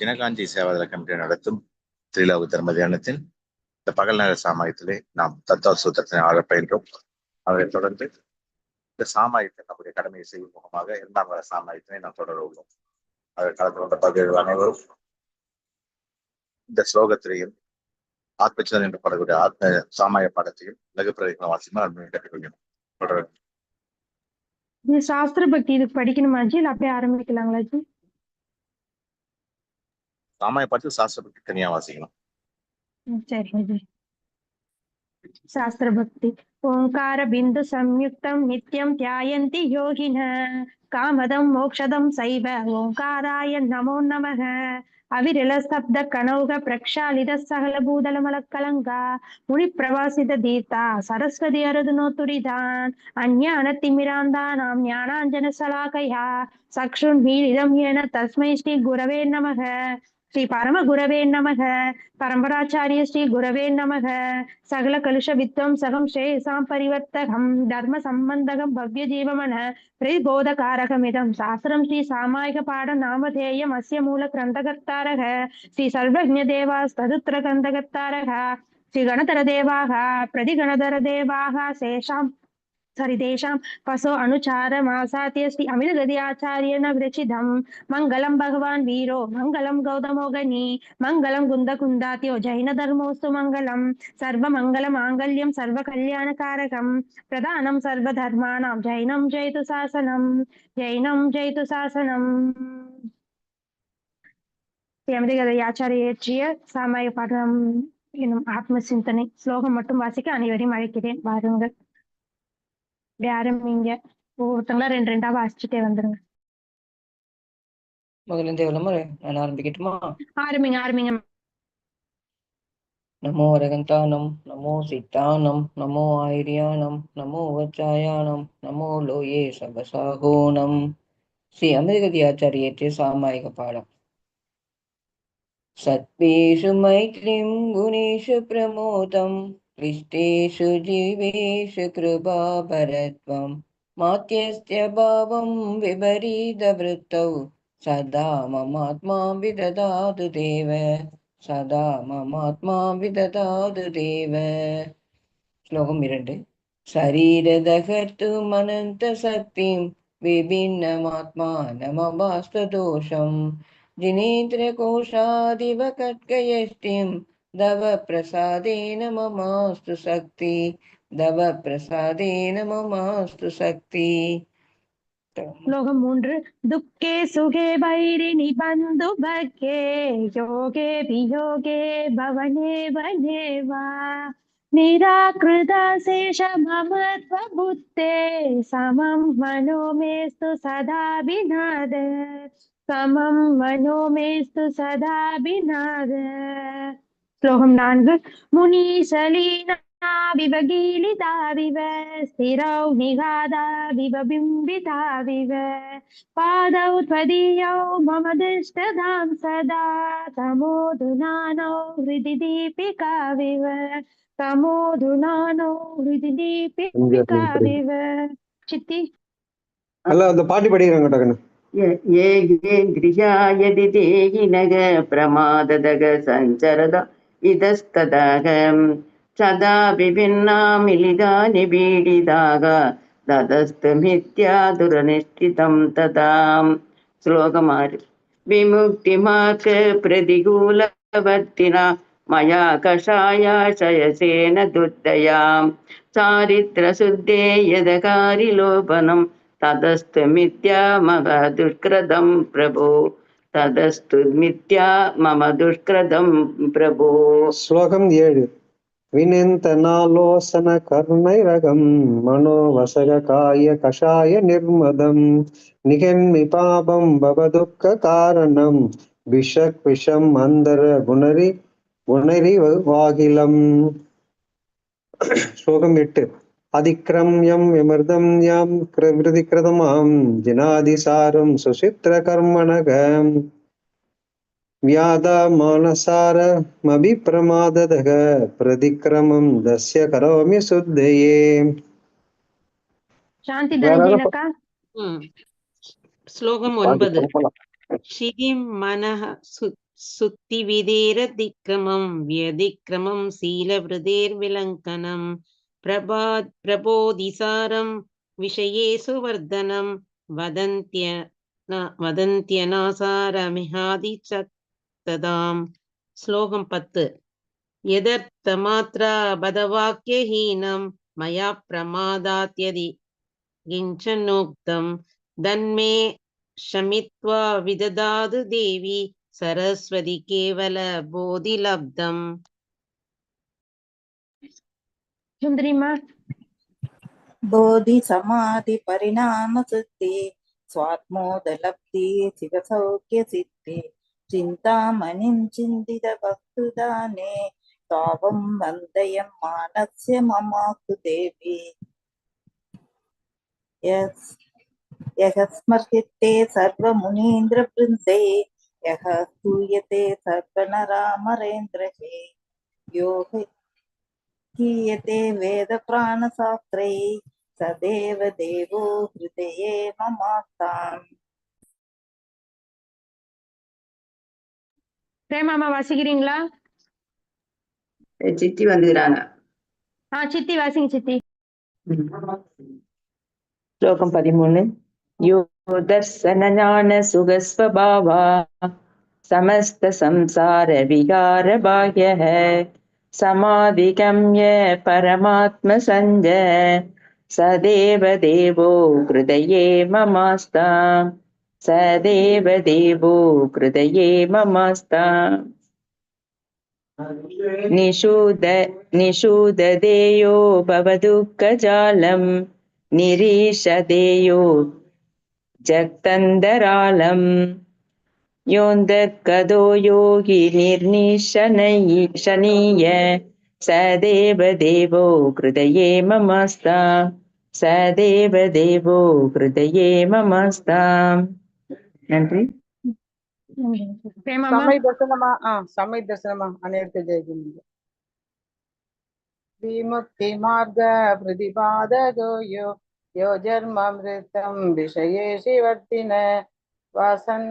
தினகாஞ்சி Seva Dal committee நடத்தும் திரிலோக தர்ம தியானத்தின் இந்த பகல் நேர சாமாயத்திலே நாம் தத்துவ சூத்திரத்தினை ஆக பயின்றோம். அதைத் தொடர்ந்து இந்த சாமாயத்தை நம்முடைய கடமையை செய்யும் முகமாக இரண்டாம் வர சாமாயத்தினை நாம் தொடர உள்ளோம். அதை கலந்து கொண்ட பகுதிகள் அனைவரும் இந்த ஸ்லோகத்திலையும் ஆத்மச்சந்தன் என்று படக்கூடிய ஆத்ம சாமாய பாடத்தையும் லகு பிரதிகளை வாசிமா அப்படின்னு கேட்டுக்கொள்கிறோம் தொடர்ந்து சாஸ்திர பக்தி இதுக்கு படிக்கணுமா ஜி இல்ல அப்படியே ஆரம்பிக்கலாங்களா ஜி சாமாய சாஸ்திர பக்தி தனியா வாசிக்கணும். சரிங்க சாஸ்திர பக்தி ஓங்கார பிந்து சம்யுக்தம் நித்யம் தியாயந்தி யோகின. காமதம் மோக்ஷதம் சைவ. ஓங்காராய நமோ நமக. அவிரல சப்த கனௌக பிரக்ஷாலித சகல பூதல மலக்கலங்கா. முனி பிரவாசித தீர்த்தா. சரஸ்வதி அரதுனோ துரிதான். அஞ்ஞான திமிராந்தானாம் ஞானாஞ்சன சலாகையா. சக்ஷுன் மீரிதம் என தஸ்மை ஸ்ரீ குரவே நமக. ஸ்ரீ பரம குரவே நமக. பரம்பராச்சாரிய ஸ்ரீ குரவே நமக. சகல கலுஷ வித்வம் சகம் ஸ்ரேசாம் பரிவர்த்தகம். தர்ம சம்பந்தகம் பவ்ய ஜீவமன பிரதிபோதகாரகமிதம். சாஸ்திரம் ஸ்ரீ சாமாயிக பாட நாமதேயம். அஸ்ய மூல கிரந்தகர்த்தாரக. ஸ்ரீ சர்வஜ்ஞ தேவாஸ்ததுத்திர கிரந்தகர்த்தாரக. ஸ்ரீ கணதர தேவாக. பிரதிகணதர தேவாக. சேஷாம் சாரி தேஷாம். பசோ அனுச்சார மாசாத்திய ஸ்ரீ அமிர்ததி ஆச்சாரியன விரச்சிதம். மங்களம் பகவான் வீரோ. மங்களம் கௌதமோகனி மங்களம் குந்த குந்தாத்தியோ ஜைன தர்மோஸ்து மங்களம். சர்வ மங்கள மாங்கல்யம் சர்வ கல்யாண காரகம் பிரதானம் சர்வ தர்மானாம். ஜைனம் ஜெயது சாசனம். ஜைனம் ஜெயது சாசனம். அமிர்தகதை ஆச்சாரிய இயற்றிய சாமாய பாடம் எனும் ஆத்ம சிந்தனை. ஸ்லோகம் மட்டும் வாசிக்க அனைவரையும் அழைக்கிறேன். வாருங்கள். இப்படி ஆரம்பிங்க ஒவ்வொருத்தங்களா ரெண்டு ரெண்டா வாசிச்சுட்டே வந்துருங்க. முதல்ல இருந்து எவ்வளவு முறை நான் ஆரம்பிக்கட்டுமா? ஆரம்பிங்க ஆரம்பிங்க. நமோ ரகந்தானம் நமோ சித்தானம் நமோ ஆயிரியானம் நமோ வச்சாயானம் நமோ லோயே சபசாகோணம் ஸ்ரீ அமிர்கதி ஆச்சாரியேற்று சாமாயிக பாடம். சத்வேஷு மைத்ரிம் குணேஷு பிரமோதம். क्लिष्टेषु जीवेषु कृपापरत्वं मात्यस्य भावं विपरीतवृत्तौ, सदा ममात्मा विददातु देव, सदा ममात्मा विददातु देव। श्लोकम् इरण्ड् शरीरदहर्तुमनन्तशक्तिं विभिन्नमात्मानमवास्तदोषं जिनेन्द्रकोशादिव कट्कयष्टिम् दव प्रसादेन ममास्तु शक्ति दव प्रसादेन ममास्तु शक्ति ஸ்லோகம் மூன்று துக்கே சுகே பைரிணி பந்து பக்கே யோகே வியோகே பவனே வனேவா நிராகிருத சேஷ மமத்வ புத்தே சமம் மனோ மேஸ்து சதா விநாத சமம் மனோ மேஸ்து சதா விநாத ஸ்லோகம் நான்கு முனீசலீனா विवगीलिताविव स्थिरौ निगादाविव बिम्बिताविव पादौ त्वदीयौ मम दुष्टदां सदा तमोधुनानौ हृदि दीपिकाविव तमोधुनानौ हृदि दीपिकाविव चित्ति அல்ல அந்த பாட்டு படிக்கிறாங்க டக்குன்னு ये गृहा ಇದಸ್ತದಾಗ ಸದಾ ವಿಭಿನ್ನಾ ಮಿಲಿಗಾನಿ ಬೀಡಿದಾಗ ದದಸ್ತು ಮಿಥ್ಯಾ ದುರನಿಷ್ಠಿತಂ ತದಾ ಶ್ಲೋಕ ಮಾರಿ ವಿಮುಕ್ತಿ ಮಾಕ ಪ್ರತಿಕೂಲವರ್ತಿನ ಮಯಾ ಕಷಾಯ ಶಯಸೇನ ದುರ್ದಯಾಂ చారిత్ర శుద్ధే యదకారి లోపనం తదస్తు మిథ్యా మగ దుష్కృతం ప్రభో తదస్తు మిథ్యా మమ దుష్కృతం ప్రభు. శ్లోకం ఏడు. వినింతనాలోసన కర్ణైరగం మనోవసరకాయ కషాయ నిర్మదం. నిగన్మి పాపం భవదుఃఖ కారణం విషక్ విషం అందర గుణరి గుణరి వాగిలం. శ్లోకం ఎట్టు. அதிக்ரம்யம் விமிர்தம் யாம் விருதிகிருதமாம் ஜினாதிசாரம் சுசித்திர கர்மணகம் व्यादामानसारमभिप्रमादतः प्रतिक्रमं दस्य करोमि शुद्धये சாந்தி யாராவது தனஜீனக்கா ம். ஸ்லோகம் ஒன்பது ஷிகிம் மனः சு सुत्तिविधेरतिक्रमं व्यतिक्रमं शीलवृदेर्विलङ्कनं प्रभा प्रबोधिसारं विषयेषु वर्धनं वदन्त्य न- वदन्त्यनासारमिहादिचक्तदाम् श्लोकं पत् यदर्थमात्रा बदवाक्यहीनं मया प्रमादात्यदि किञ्चनोक्तं तन्मे शमित्वा विददातु देवी सरस्वती केवल बोधिलब्धम् சுந்தரிமா போதி சமாதி பரிணாம சித்தி స్వాత్మోదలబ్ధి శివ సౌఖ్య సిద్ధి చింతామణిం చిందిత భక్తుదానే తావం వందయం మానస్య మమాకు దేవి యస్మర్హితే సర్వమునీంద్ర బృందే యూయతే సర్వనరామరేంద్రహే యోహి गीयते वेदप्राणशास्त्रै सदेव देवो हृदये ममास्ताम् பிரேமாமா வாசிக்கிறீங்களா சித்தி வந்துக்கிறாங்க ஆ சித்தி வாசிங்க சித்தி श्लोकं பதிமூணு यो दर्शनज्ञान सुगस्वभावा समस्त संसार विकार बाह्यः समाधिगम्य परमात्म सञ्जय सदेव देवो हृदये ममास्ता सदेव देवो हृदये ममास्ता निषूद निषूददेयो भवदुःखजालम् निरीशदेयो जगतन्दरालम् योऽन्धकदो योगी निर्निशनयीशनीय स देवदेवो हृदये ममस्ता स देवदेवो हृदये ममस्ता நன்றி சமை தர்சனமா ஆ சமை தர்சனமா அநேர்த்த ஜெயகுமார் विमुक्ति मार्ग प्रतिपादको यो यो जन्ममृतं विषये शिवर्तिन वासन्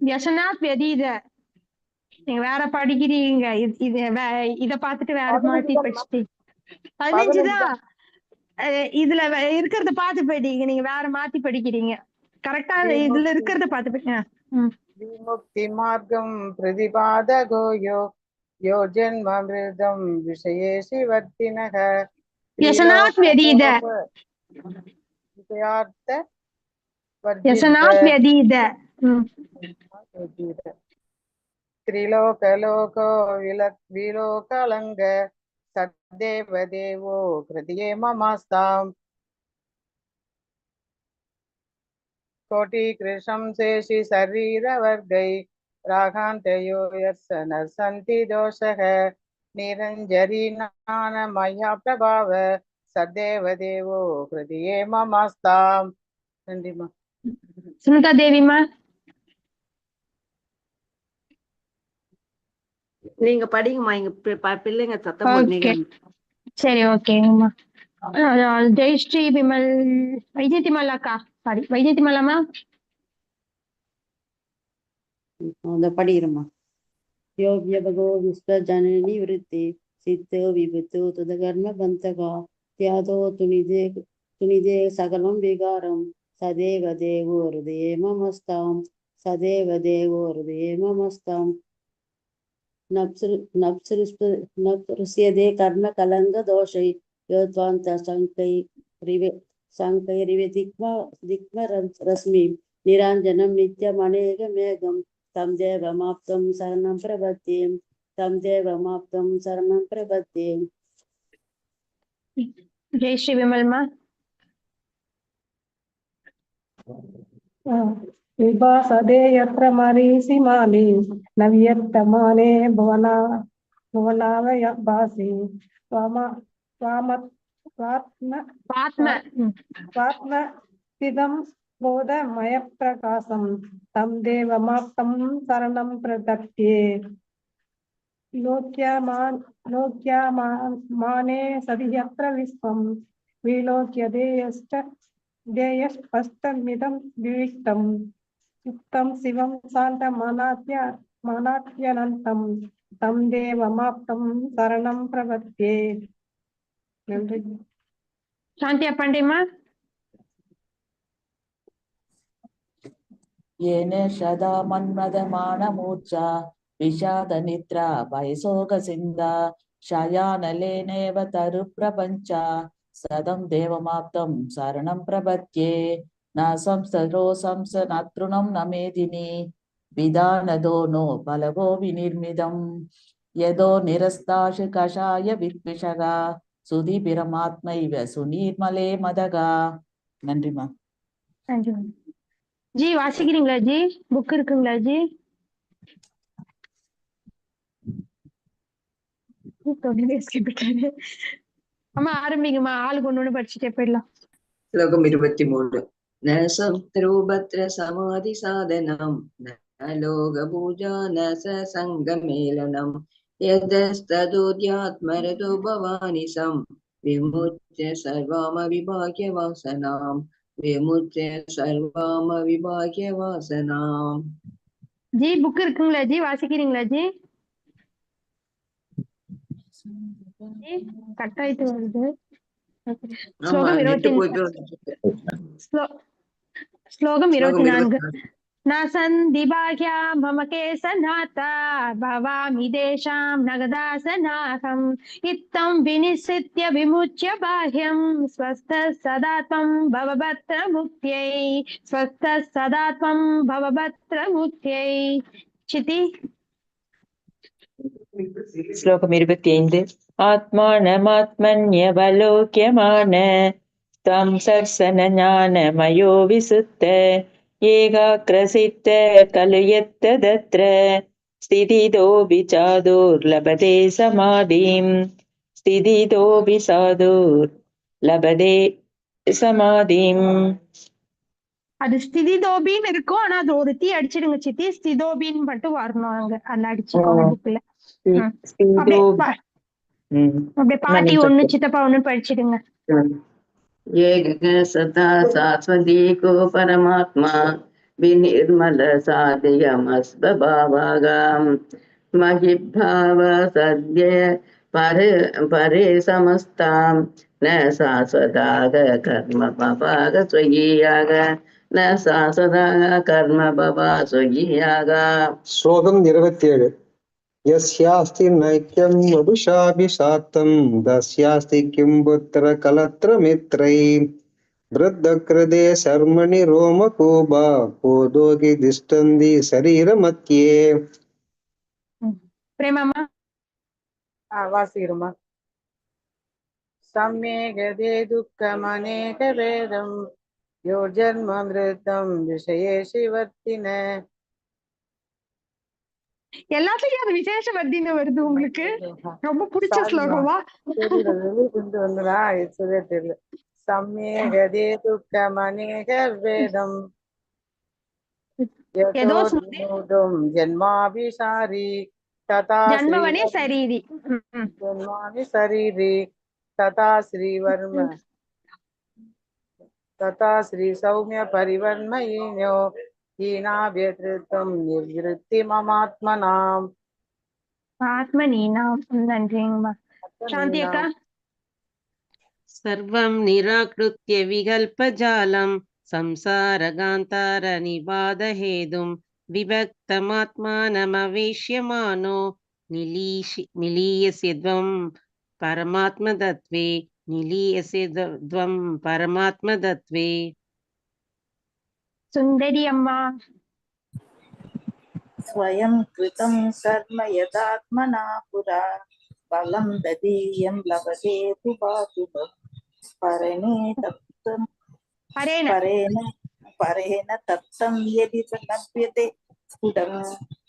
யசனாத் வெதீத. நீங்க வேற படிக்கிறீங்க. இது இத பாத்துட்டு வேற மாத்தி படிச்சுட்டு பதினஞ்சுதான் இதுல இருக்கிறத பாத்து படிங்க நீங்க வேற மாத்தி படிக்கிறீங்க. கரெக்டா இதுல இருக்கிறத பாத்து படிங்க விமுக்தி மார்க்கம் பிரதிபாத கோயோ யோ ஜென்மாமிருதம் விஷயேஷி வர்த்தினக யசனாத் வெதீத. விஷயார்த்த யசனாத் வெதீத. त्रिलोकलोको विलोकलङ्ग सद्देव देवो हृदये ममस्ताम् कोटिकृशं शेषि शरीरवर्गै राघान्तयो यस् न सन्ति दोषः निरञ्जरीनानमया प्रभाव सद्देव देवो हृदये ममस्ताम् सुनीता देवी माँ நீங்க படிங்கம்மா ப- பிள்ளைங்க சத்தம் போடுறீங்க சரி ஓகேங்கம்மா ஜெயஸ்ரீ விமல் வைஜெயந்திமல் அக்கா சாரி வைஜெயந்திமலாமா அந்த படிக்கிறோமா யோகியபகோ விஸ்வஜனனி விருத்தி சித்தோ விபுத்தோ துதகர்ம பந்தகா தியாதோ துணிதே துணிதே சகலம் விகாரம் சதேவ தேவோ ஹிருதயே மமஸ்தாம் சதேவ தேவோ ஹிருதயே மமஸ்தாம் ನಪ್ಸೃಸ್ಯದೆ ಕರ್ಣಕಲಂಗ ದೋಷೈ ಯೋಧ್ವಾಂತ ಶಂಕೈ ರಿವೆ ಶಂಕೈರಿವೆ ದಿಕ್ಮ ದಿಕ್ಮ ರಶ್ಮಿ ನಿರಂಜನಂ ನಿತ್ಯ ಮನೇಗ ಮೇಘಂ ತಂ ದೇವಮಾಪ್ತಂ ಶರಣಂ ಪ್ರಪತ್ತಿ ತಂ ದೇವಮಾಪ್ತಂ ಶರಣಂ ಪ್ರಪತ್ತಿ ಜೈ ಶ್ರೀ ವಿಮಲ್ಮಾ विभासदे यत्र मरीसिमानि नव्यत्तमाने भुवना प्रदत्ये लोक्यामान् लोक्यामाने सति विलोक्य देयश्च देयस्पष्टमिदं द्विविक्तम्। யுக்தம் சிவம் சாந்த மனாத்ய மனாத்யனந்தம் தம் தேவமாப்தம் சரணம் பிரபத்தியே நன்றி சாந்தியா பாண்டியம்மா येन सदा मन्मदमानमूर्छा विषादनिद्रा भयशोकसिन्धा शयानलेनेव तरुप्रपञ्चा सदं देवमाप्तं शरणं प्रपद्ये न संसरो நமேதினி விதானதோ நோ विदानदो नो எதோ நிரஸ்தாஷு கஷாய निरस्ताशु कषाय विद्विषगा சுதிபிரமாத்மைவ சுநீர்மலே மதகா. நன்றிமா நன்றி ஜி வாசிக்கிறீங்களா ஜி? புக் இருக்குங்களா ஜி? ஆமா ஆரம்பிங்கம்மா. ஆளுக்கு ஒண்ணு படிச்சுட்டே போயிடலாம். இருபத்தி மூணு. न संस्त्रोभत्र समाधि साधनं न लोकपूजा न ससङ्गमेलनं यदस्तदोद्यात्मरतो भवानि सं विमुच्य सर्वामविभाग्य वासनां विमुच्य सर्वामविभाग्य वासनाम् ஜி புக் இருக்குங்களா ஜி வாசிக்கிறீங்களா ஜி ஜி கட் ஆயிட்டு வருது ஆமா ஸ்லோகம் நெட்டு இருபத்தி శ్లోకం ఇరవై నాలుగు నా సంధిభాగ్యా మమ కేసనాథ భవామి దేశాం నగదాసనాహం ఇత్తం వినిశ్చిత్య విముచ్య బాహ్యం స్వస్థ సదాత్మం భవభత్ర ముక్త్యై స్వస్థ సదాత్మం భవభత్ర ముక్త్యై చితి శ్లోకం ఇరవై ఐదు ఆత్మానమాత్మన్యవలోక్యమాన त्वं भवभद्रमुक्त्यै चिति ஸ்லோகம் இருபத்தி ஐந்து ஆத்மானமாத்மன்யவலோக்கியமான தம் சர்சன ஞானமயோ விசுத்த ஏகாக்கிரசித்த கலுயத்ததத்ர ஸ்திதிதோபி சாதுர்லபதே சமாதிம் ஸ்திதிதோபி சாதுர் லபதே சமாதிம் அது ஸ்திதிதோபின்னு இருக்கும் ஆனா அது ஒரு தீ அடிச்சிடுங்க சித்தி ஸ்திதோபின்னு மட்டும் வரணும் அங்க அந்த அடிச்சுக்கோங்க ஓ. புக்ல ஸ்தி- அப்படியே ஸ்திதோ பா- ம். அப்படியே பாட்டி மன்னிப்பு. ஒண்ணு சித்தப்பா ஒண்ணு படிச்சிடுங்க एक सदा शाश्वतीको परमात्मा विनिर्मल साध्यमस्वभावागाम् महिभाव सद्य परे परे समस्तां न शाश्वताग कर्म पपाग स्वयीयाग न शाश्वताग कर्म पपा स्वयीयाग ஸ்லோகம் இருபத்தி ஏழு यस्यास्ति नैक्यं वपुषाभिषाक्तं तस्यास्ति किं पुत्र कलत्रमित्रै वृद्धकृते शर्मणि रोमकूपा कोदोगि तिष्ठन्ति शरीरमध्ये பிரேமாமா ஆ வாசிக்கிறோமா सम्यगदे दुःखमनेकभेदं यो जन्ममृतं विषयेषु वर्तिन எல்லாத்துலயும் அது விசேஷ வர்த்தின்னு வருது உங்களுக்கு? ரொம்ப பிடிச்ச ஸ்லோகமா? வந்துடா இதுவே தெரியல. சம்மேகதே துக்க மனேகர் வேதம். ஜன்மாபிசாரி ததா ஜன்மவனே சரீரி. ஜன்மாபி சரீரி. ததா ஸ்ரீவர்ம ததா ஸ்ரீ சௌமிய பரிவர்மயினோ. ஈனாவியதிருத்தம் நிவிருத்தி மமாத்மனாம். ஆத்மனீனாம் நன்றிங்கம்மா. சாந்தி அக்கா சர்வம் நிராகிருத்திய விகல்பஜாலம் சம்சாரகாந்தார நிவாதஹேதும் விபக்தமாத்மானமவேஷ்யமானோ. நிலீஷி நிலீயசித்வம் பரமாத்மதத்வே. நிலீயசித்வம் பரமாத்மதத்வே. Sundari amma. Swayam kritam sarma yadatmana pura balam dadiyam labade tu batu parene tattam parena parena parena tattam yadi sanapyate kudam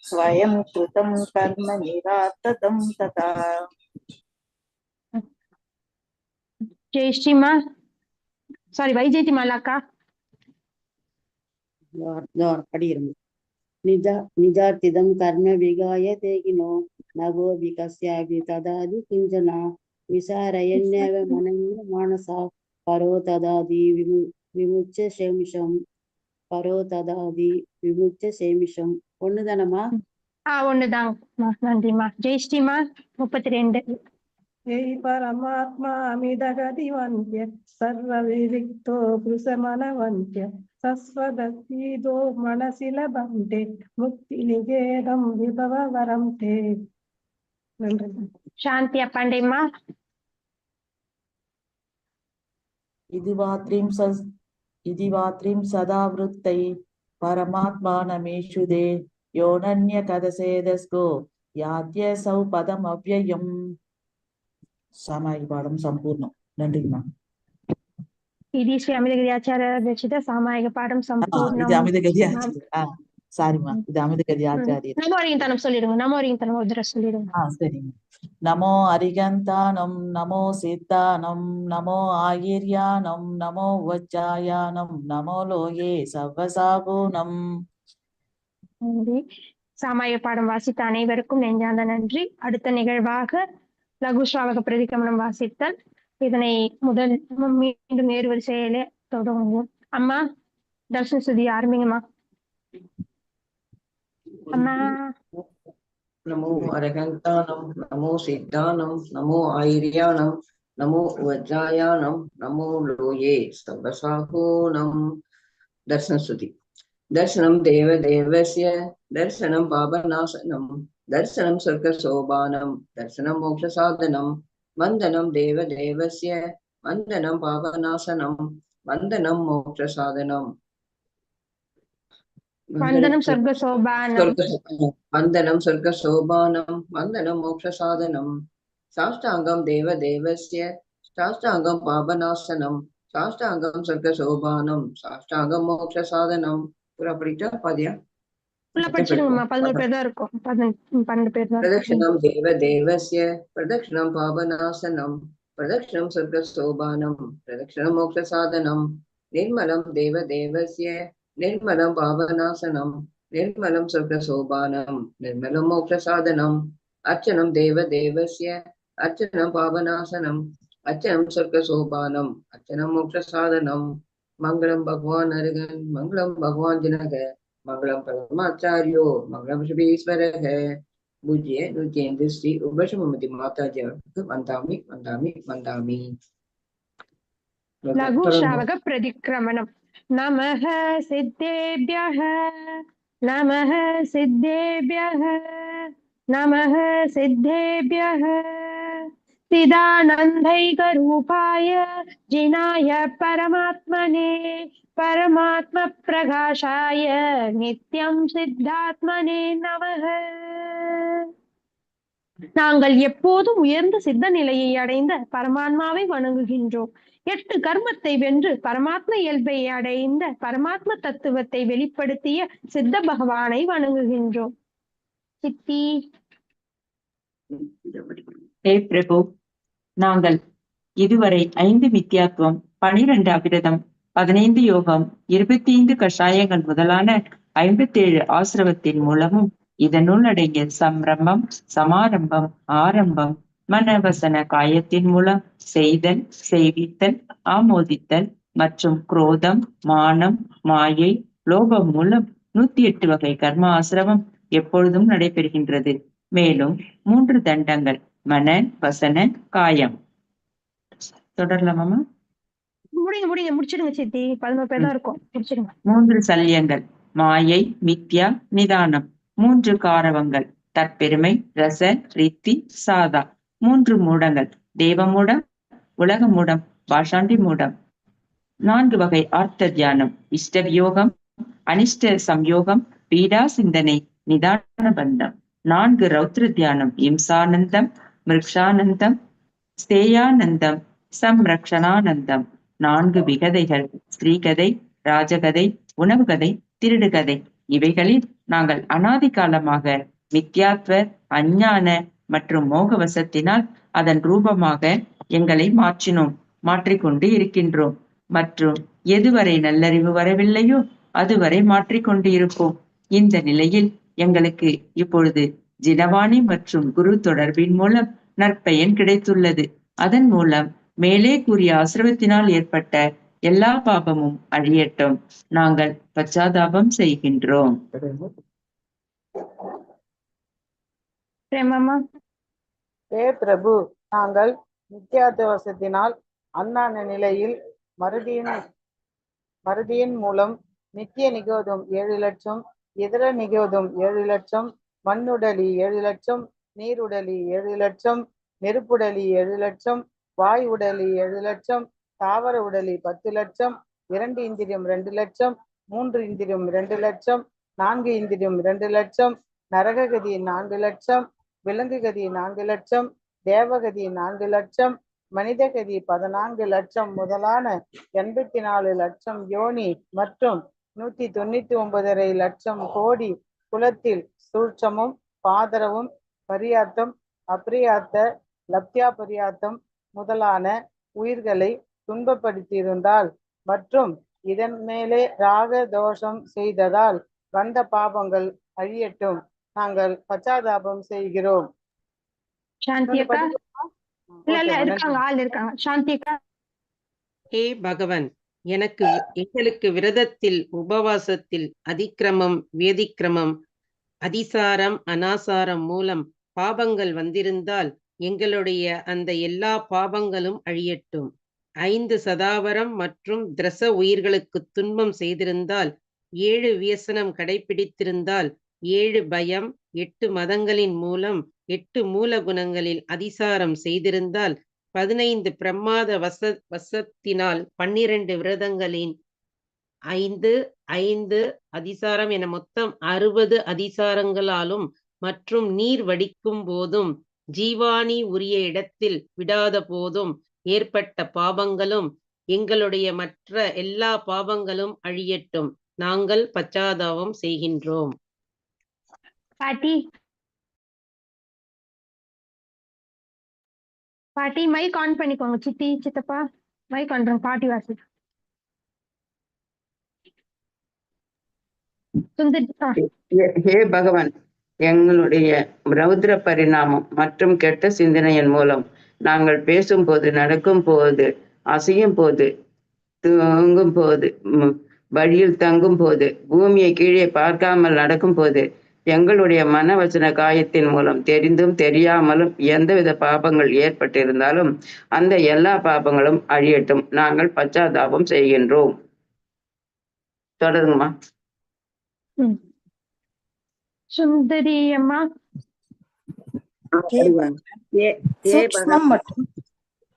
swayam kritam karma niratadam tata jayshima sorry bhai jayti malaka படிக்கிறோம் நிஜ நிஜார்த்திதம் கர்ம விகாய தேகினோ நகோ விகஸ்யாபி ததாதி கிஞ்சன விசாரயன்யவ மனங்க மானசா பரோ ததாதி விமு விமுச்ச சேமிஷம் பரோ ததாதி விமுச்ச சேமிஷம். ஒண்ணுதானம்மா? ஆஹ் ஒண்ணுதாங்கம்மா. நன்றிம்மா. ஜெயஸ்ரீமா முப்பத்தி ரெண்டு. ஏய் பரமாத்மா அமிதகதி வந்திய சர்வ விவிக்தோ புருஷமனவந்திய சஸ்வதீதோ மனசில பந்தே முக்தி நிகேதம் விபவ வரம் தே நன்றி சாந்தி அப்பாண்டேம்மா इदिवात्रीं स इदिवात्रीं सदा वृत्तै परमात्मानमीषुदे சாமாயிக பாடம் சம்பூர்ணம். நன்றி ఇది శ్రీ అమిత గది ఆచార్య రచిత సామాయిక పాఠం సంపూర్ణం ఇది అమిత గది சாரிம்மா இது அமித கதி ஆச்சாரியர் நமோ அரிகந்தானம் சொல்லிடுங்க நமோ அரிகந்தானம் ஒரு சொல்லிடுங்க. ஆ சரிங்க நமோ அரிகந்தானம் நமோ சித்தானம் நமோ ஆயிர்யானம் நமோ வச்சாயானம் நமோ லோயே சவ்வசாபூனம் சாமாய பாடம் வாசித்த அனைவருக்கும் நெஞ்சாந்த நன்றி. அடுத்த நிகழ்வாக லகுஸ்ராவக பிரதிகமனம் வாசித்தல். இதனை முதல் மீண்டும் ஏறுவரிசையிலே தொடங்குவோம். அம்மா தர்ஷன் சுதி ஆரம்பிங்கம்மா. அம்மா. நமோ அரகந்தானம் நமோ சித்தானம் நமோ ஐரியானம் நமோ வஜ்ராயானம் நமோ லோயே ஸ்தம்பசாகோனம் தர்சன சுதி தர்சனம் தேவ தேவசிய தர்சனம் பாபநாசனம். दर्शनं स्वर्गशोभानं दर्शनं मोक्षसाधनं वन्दनं देवदेवस्य वन्दनं पापनाशनं वन्दनं मोक्षसाधनं வந்தனம் சொர்க்க சோபானம் स्वर्गसोपानं वन्दनं स्वर्गशोभानं वन्दनं मोक्षसाधनं साष्टाङ्गं देवदेवस्य साष्टाङ्गं पापनाशनं साष्टाङ्गं स्वर्गशोभानं साष्टाङ्गं मोक्षसाधनं पुरा படிட்டா பாதியா உள்ள படிச்சிடுங்கம்மா प्रदक्षिणं देवदेवस्य प्रदक्षिणं पावनासनं प्रदक्षिणं स्वर्गशोभानं प्रदक्षिणं मोक्षसाधनं निर्मलं देवदेवस्य निर्मलं पावनासनं निर्मलं स्वर्गशोभानं निर्मलं मोक्षसाधनम् अर्चनं देवदेवस्य अर्चनं पावनासनम् अर्चनं स्वर्गशोभानम् अर्चनं मोक्षसाधनं मङ्गलं भगवान् अर्गन् मङ्गलं भगवान् जनक मंगलम परमाचार्यो मंगलम शुभेश्वर है बुझिए नुचेन्द्र श्री उभशमुमति माता जी वन्दामि लघु श्रावक लघुश्रावकप्रतिक्रमणं नमः सिद्धेभ्यः नमः सिद्धेभ्यः नमः सिद्धेभ्यः நமः சித்தேபியः சிதானந்தைகரூபாய ஜினாய பரமாத்மனே பரமாத்ம-பிரகாஷாய நித்யம் சித்தாத்மனே நமக நாங்கள் எப்போதும் உயர்ந்த சித்த நிலையை அடைந்த பரமாத்மாவை வணங்குகின்றோம். எட்டு கர்மத்தை வென்று பரமாத்ம இயல்பை அடைந்த பரமாத்ம தத்துவத்தை வெளிப்படுத்திய சித்த பகவானை வணங்குகின்றோம். சித்தி. ஹே பிரபு. நாங்கள் இதுவரை ஐந்து மித்தியாத்துவம் பனிரெண்டு அபிரதம் பதினைந்து யோகம் இருபத்தி ஐந்து கஷாயங்கள் முதலான ஐம்பத்தேழு ஆசிரவத்தின் மூலமும் இதனுள் அடங்கிய சம்ரம்பம் சமாரம்பம் ஆரம்பம் மனவசன காயத்தின் மூலம் செய்தல் செய்வித்தல் ஆமோதித்தல் மற்றும் குரோதம் மானம் மாயை லோபம் மூலம் நூத்தி எட்டு வகை கர்ம ஆசிரமம் எப்பொழுதும் நடைபெறுகின்றது. மேலும் மூன்று தண்டங்கள். மன வசன காயம். தொடரலாமா முடிங்க முடிங்க முடிச்சிடுங்க சித்தி. பதினோரு பேர் தான் இருக்கும். முடிச்சிடுங்க. மூன்று சல்யங்கள் மாயை மித்யா நிதானம். மூன்று காரவங்கள். தற்பெருமை ரச ரித்தி சாதா. மூன்று மூடங்கள். தேவமூடம் உலக மூடம் பாஷாண்டி மூடம். நான்கு வகை ஆர்த்த தியானம். இஷ்ட வியோகம் அனிஷ்ட சம்யோகம் பீடா சிந்தனை நிதான பந்தம். நான்கு ரௌத்ர தியானம். இம்சானந்தம் மிருக்ஷானந்தம் ஸ்தேயானந்தம் சம்ரக்ஷணானந்தம். நான்கு விகதைகள் ஸ்ரீகதை ராஜகதை உணவு கதை திருடுகதை. இவைகளில் நாங்கள் அனாதி காலமாக மித்யாத்வ அஞ்ஞான மற்றும் மோகவசத்தினால் அதன் ரூபமாக எங்களை மாற்றினோம் மாற்றிக்கொண்டு இருக்கின்றோம். மற்றும் எதுவரை நல்லறிவு வரவில்லையோ அதுவரை மாற்றிக்கொண்டு இருப்போம். இந்த நிலையில் எங்களுக்கு இப்பொழுது ஜினவாணி மற்றும் குரு தொடர்பின் மூலம் நற்பயன் கிடைத்துள்ளது. அதன் மூலம் மேலே கூறிய ஆசிரமத்தினால் ஏற்பட்ட எல்லா பாபமும் அழியட்டும். நாங்கள் பச்சாதாபம் செய்கின்றோம். ஏ பிரபு நாங்கள் நித்தியாத்தியாவசத்தினால் அண்ணான நிலையில் மருதியின் மருதியின் மூலம் நித்திய நிகோதம் ஏழு லட்சம் இதர நிகோதம் ஏழு லட்சம் மண்ணுடலி ஏழு லட்சம் நீருடலி ஏழு லட்சம் நெருப்புடலி ஏழு லட்சம் வாய் உடலி ஏழு லட்சம் தாவர உடலி பத்து லட்சம் இரண்டு இந்திரியம் ரெண்டு லட்சம் மூன்று இந்திரியம் இரண்டு லட்சம் நான்கு இந்திரியம் இரண்டு லட்சம் நரககதி நான்கு லட்சம் விலங்குகதி நான்கு லட்சம் தேவகதி நான்கு லட்சம் மனிதகதி பதினான்கு லட்சம் முதலான எண்பத்தி நாலு லட்சம் யோனி மற்றும் நூத்தி தொண்ணூத்தி ஒன்பதரை லட்சம் கோடி குலத்தில் சூழ்ச்சமும் பாதரவும் பரியாத்தம் அப்ரியாத்த லப்தியா பரியாத்தம் முதலான உயிர்களை துன்பப்படுத்தியிருந்தால் மற்றும் இதன் மேலே ராக தோஷம் செய்ததால் வந்த பாபங்கள் அழியட்டும். நாங்கள் பச்சாதாபம் செய்கிறோம். ஹே பகவன் எனக்கு எங்களுக்கு விரதத்தில் உபவாசத்தில் அதிக்கிரமம் வேதிக்கிரமம் அதிசாரம் அனாசாரம் மூலம் பாபங்கள் வந்திருந்தால் எங்களுடைய அந்த எல்லா பாபங்களும் அழியட்டும். ஐந்து சதாவரம் மற்றும் திரச உயிர்களுக்கு துன்பம் செய்திருந்தால் ஏழு வியசனம் கடைபிடித்திருந்தால் ஏழு பயம் எட்டு மதங்களின் மூலம் எட்டு மூல குணங்களில் அதிசாரம் செய்திருந்தால் பதினைந்து பிரமாத வச வசத்தினால் பன்னிரண்டு விரதங்களின் ஐந்து ஐந்து அதிசாரம் என மொத்தம் அறுபது அதிசாரங்களாலும் மற்றும் நீர் வடிக்கும் போதும் ஜீவானி உரிய இடத்தில் விடாத போதும் ஏற்பட்ட பாவங்களும் எங்களுடைய மற்ற எல்லா பாவங்களும் அழியட்டும். நாங்கள் பச்சாதாபம் செய்கின்றோம். பாட்டி. பாட்டி மைக் ஆன் பண்ணிக்கோங்க சித்தி சித்தப்பா. மைக் ஆன் பண்ணுங்க பாட்டி வாசி சுந்தர் ஹே பகவான். எங்களுடைய ரௌத்ர பரிணாமம் மற்றும் கெட்ட சிந்தனையின் மூலம் நாங்கள் பேசும்போது நடக்கும் போது அசையும் போது தூங்கும் போது வழியில் தங்கும் போது பூமியை கீழே பார்க்காமல் நடக்கும் போது எங்களுடைய மனவச்சன காயத்தின் மூலம் தெரிந்தும் தெரியாமலும் எந்தவித பாபங்கள் ஏற்பட்டிருந்தாலும் அந்த எல்லா பாபங்களும் அழியட்டும். நாங்கள் பச்சாதாபம் செய்கின்றோம். தொடருங்கம்மா. ம். சுந்தரி அம்மா ஏ ஏ சூக்ஷ்மம் மற்றும்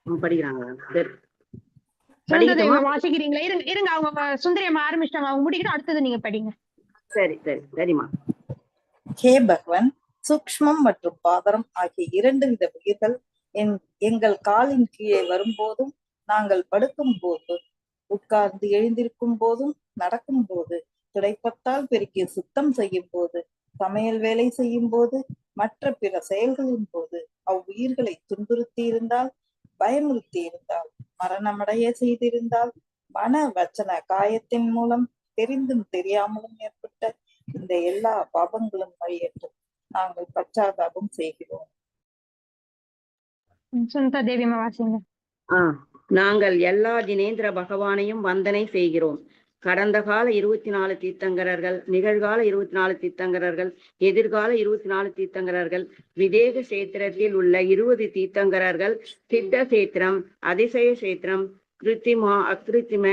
ம், படிக்கிறாங்க சரி. சுந்தரி படிக்கட்டுமா? அம்மா வாசிக்கிறீங்களா? இருங்க இருங்க அவங்க வ- சுந்தரி அம்மா ஆரம்பிச்சிட்டாங்க. அவங்க முடிக்கிட்டு அடுத்தது நீங்க படிங்க. சரி சரி சரிம்மா. ஹே பகவன் சூக்ஷ்மம் மற்றும் பாதரம் ஆகிய இரண்டு வித உயிர்கள் எங் எங்கள் காலின் கீழே வரும்போதும் நாங்கள் படுக்கும் போது உட்கார்ந்து எழுந்திருக்கும் போதும் நடக்கும் போது துடைப்பத்தால் பெருக்கி சுத்தம் செய்யும் போது சமையல் வேலை செய்யும் போது மற்ற பிற செயல்களின் போது அவ்வுயிர்களை துன்புறுத்தி இருந்தால் பயமுறுத்தி இருந்தால் மரணமடைய செய்திருந்தால் மன வச்சன காயத்தின் மூலம் தெரிந்தும் தெரியாமலும் ஏற்பட்ட இந்த எல்லா பாபங்களும் அழியட்டும் நாங்கள் பச்சாதாபம் செய்கிறோம். நாங்கள் எல்லா ஜினேந்திர பகவானையும் வந்தனை செய்கிறோம். கடந்த கால இருபத்தி நாலு தீர்த்தங்கரர்கள் நிகழ்கால இருபத்தி நாலு தீர்த்தங்கரர்கள் எதிர்கால இருபத்தி நாலு தீர்த்தங்கரர்கள் விதேக சேத்திரத்தில் உள்ள இருபது தீர்த்தங்கரர்கள் சித்த சேத்திரம் அதிசய சேத்திரம் கிருத்திமா அக்கிருத்திம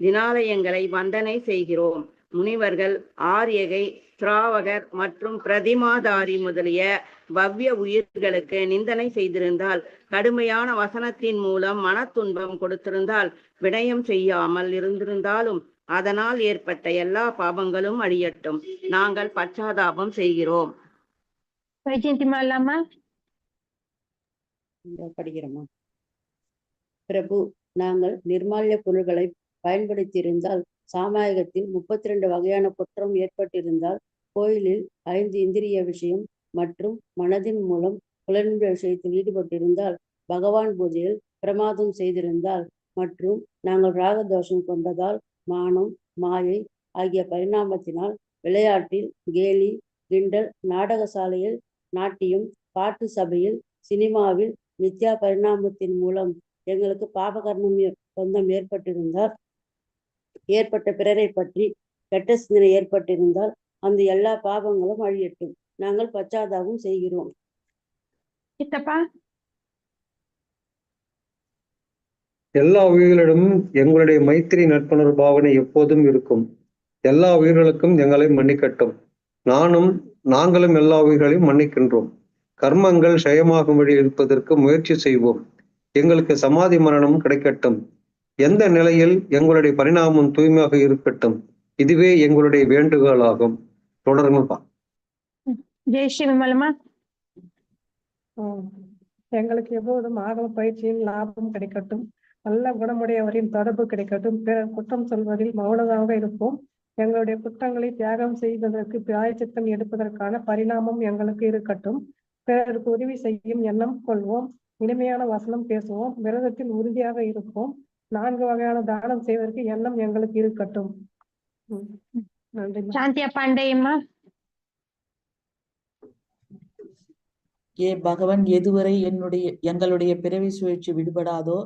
தினாலயங்களை வந்தனை செய்கிறோம். முனிவர்கள் ஆரியகை திராவகர் மற்றும் பிரதிமாதாரி முதலிய பவ்ய உயிர்களுக்கு நிந்தனை செய்திருந்தால் கடுமையான வசனத்தின் மூலம் மன துன்பம் கொடுத்திருந்தால் விடயம் செய்யாமல் இருந்திருந்தாலும் அதனால் ஏற்பட்ட எல்லா பாவங்களும் அழியட்டும். நாங்கள் பச்சாதாபம் செய்கிறோம். படிக்கிறோமா பிரபு நாங்கள் நிர்மால்ய பொருள்களை பயன்படுத்தியிருந்தால் சாமாயகத்தில் முப்பத்தி ரெண்டு வகையான குற்றம் ஏற்பட்டிருந்தால் கோயிலில் ஐந்து இந்திரிய விஷயம் மற்றும் மனதின் மூலம் புலன்ப விஷயத்தில் ஈடுபட்டிருந்தால் பகவான் பூஜையில் பிரமாதம் செய்திருந்தால் மற்றும் நாங்கள் ராகதோஷம் கொண்டதால் மானம் மாயை ஆகிய பரிணாமத்தினால் விளையாட்டில் கேலி கிண்டல் நாடக சாலையில் நாட்டியம் பாட்டு சபையில் சினிமாவில் நித்யா பரிணாமத்தின் மூலம் எங்களுக்கு பாபகர்மம் சொந்தம் ஏற்பட்டிருந்தால் ஏற்பட்ட பிறரை பற்றி கெட்ட சிந்தனை ஏற்பட்டிருந்தால் அந்த எல்லா பாவங்களும் அழியட்டும். நாங்கள் பச்சாதாபம் செய்கிறோம். சித்தப்பா எல்லா உயிர்களிடமும் எங்களுடைய மைத்திரி நட்புணர்வு பாவனை எப்போதும் இருக்கும். எல்லா உயிர்களுக்கும் எங்களை மன்னிக்கட்டும். நானும் நாங்களும் எல்லா உயிர்களையும் மன்னிக்கின்றோம். கர்மங்கள் செயமாகும்படி இருப்பதற்கு முயற்சி செய்வோம். எங்களுக்கு சமாதி மரணம் கிடைக்கட்டும். எந்த நிலையில் எங்களுடைய பரிணாமம் தூய்மையாக இருக்கட்டும். இதுவே எங்களுடைய வேண்டுகோளாகும் தொடருங்கப்பா ஜெய் ஸ்ரீ விமலமா ஆம். எங்களுக்கு எப்போதும் ஆகம பயிற்சியில் லாபம் கிடைக்கட்டும். நல்ல குணமுடையவரின் தொடர்பு கிடைக்கட்டும். பிறர் குற்றம் சொல்வதில் மௌனமாக இருப்போம். எங்களுடைய குற்றங்களை தியாகம் செய்வதற்கு பிராயச்சித்தம் எடுப்பதற்கான பரிணாமம் எங்களுக்கு இருக்கட்டும். பிறருக்கு உதவி செய்யும் எண்ணம் கொள்வோம். இனிமையான வசனம் பேசுவோம். விரதத்தில் உறுதியாக இருப்போம். நான்கு வகையான தானம் செய்வதற்கு எண்ணம் எங்களுக்கு இருக்கட்டும். நன்றி சாந்தியா பாண்டேயம்மா. ஏ பகவன் எதுவரை என்னுடைய எங்களுடைய பிறவி சுழற்சி விடுபடாதோ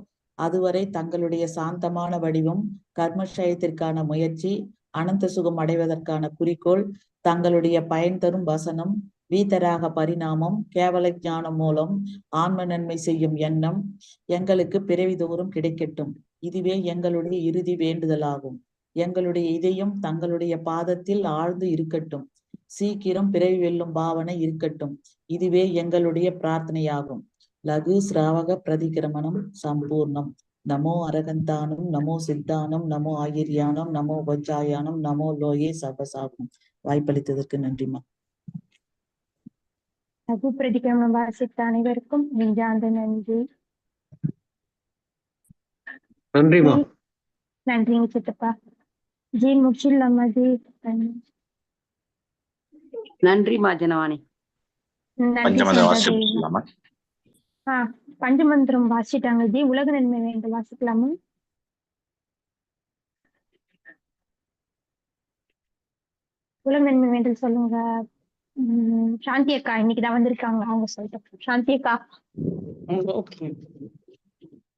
அதுவரை தங்களுடைய சாந்தமான வடிவம் கர்மஷயத்திற்கான முயற்சி அனந்த சுகம் அடைவதற்கான குறிக்கோள் தங்களுடைய பயன் தரும் வசனம் வீதராக பரிணாமம் கேவல ஞானம் மூலம் ஆன்ம நன்மை செய்யும் எண்ணம் எங்களுக்கு பிறவிதோறும் கிடைக்கட்டும். இதுவே எங்களுடைய இறுதி வேண்டுதலாகும். எங்களுடைய இதயம் தங்களுடைய பாதத்தில் ஆழ்ந்து இருக்கட்டும். சீக்கிரம் பிறவி வெல்லும் பாவனை இருக்கட்டும். இதுவே எங்களுடைய பிரார்த்தனையாகும். லகு சிராவக பிரதிகிரமணம் சம்பூர்ணம். நமோ அரகந்தானம் நமோ சித்தானம் நமோ ஆயிரியானம் நமோ வஜ்ஜாயானம் நமோ லோயே சபசாகும் வாய்ப்பளித்ததற்கு நன்றிமா ரகு பிரதிகிரமணம் வாசித்த அனைவருக்கும் நெஞ்சார்ந்த நன்றி. நன்றிமா நன்றிங்க சித்தப்பா. ஜி முடிச்சிடலாமா ஜி நன்றி மாஜனவாணி நன்றி ஆஹ் பஞ்சமந்திரம் வாசிட்டாங்க ஜி. உலக நன்மை வேண்டும். வாசிக்கலாமா? உலக நன்மை வேண்டும் சொல்லுங்க. உம் சாந்தி அக்கா இன்னைக்குதான் வந்திருக்காங்க. அவங்க சொல்லிட்டு. சாந்தி அக்கா. ஓகே.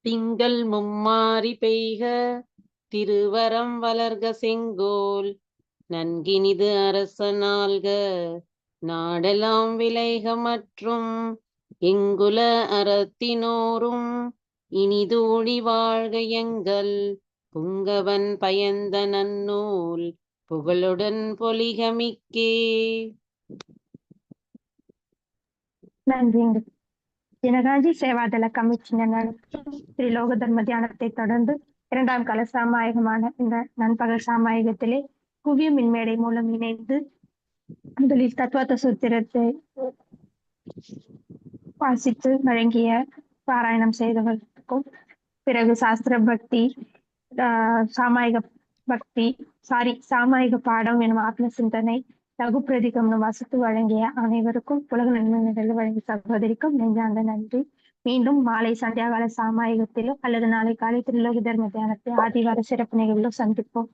திங்கள் மும்மாரி பெய்க திருவரம் வளர்க செங்கோல் நன்கினிது அரசனால்க நாடெல்லாம் விளைக மற்றும் எங்குல அறத்தினோரும் இனிதூழி வாழ்க எங்கள். புங்கவன் பயந்த நன்னூல் புகழுடன் பொலிகமிக்கே. நன்றிங்க. தினகாஞ்சி சேவாதள கமிட்டியினர் நடத்தும் ஸ்ரீலோக தர்ம தியானத்தை தொடர்ந்து இரண்டாம் கால சாமாயகமான இந்த நண்பகல் சாமாயகத்திலே குவிய மின்மேடை மூலம் இணைந்து முதலில் தத்துவத்த சூத்திரத்தை வாசித்து வழங்கிய பாராயணம் செய்தவர்களுக்கும் பிறகு சாஸ்திர பக்தி சாமாயிக பக்தி சாரி சாமாயிக பாடம் எனும் ஆத்ம சிந்தனை லகு பிரதிகம்னு வாசித்து வழங்கிய அனைவருக்கும் உலக நன்மை நிகழ்வு வழங்கிய சகோதரிக்கும் நெஞ்சார்ந்த நன்றி. மீண்டும் மாலை சந்தியாகால சாமாயிகத்திலோ அல்லது நாளை காலை திருலோக தர்ம தியானத்தை ஆதிவார சிறப்பு நிகழ்விலோ சந்திப்போம்.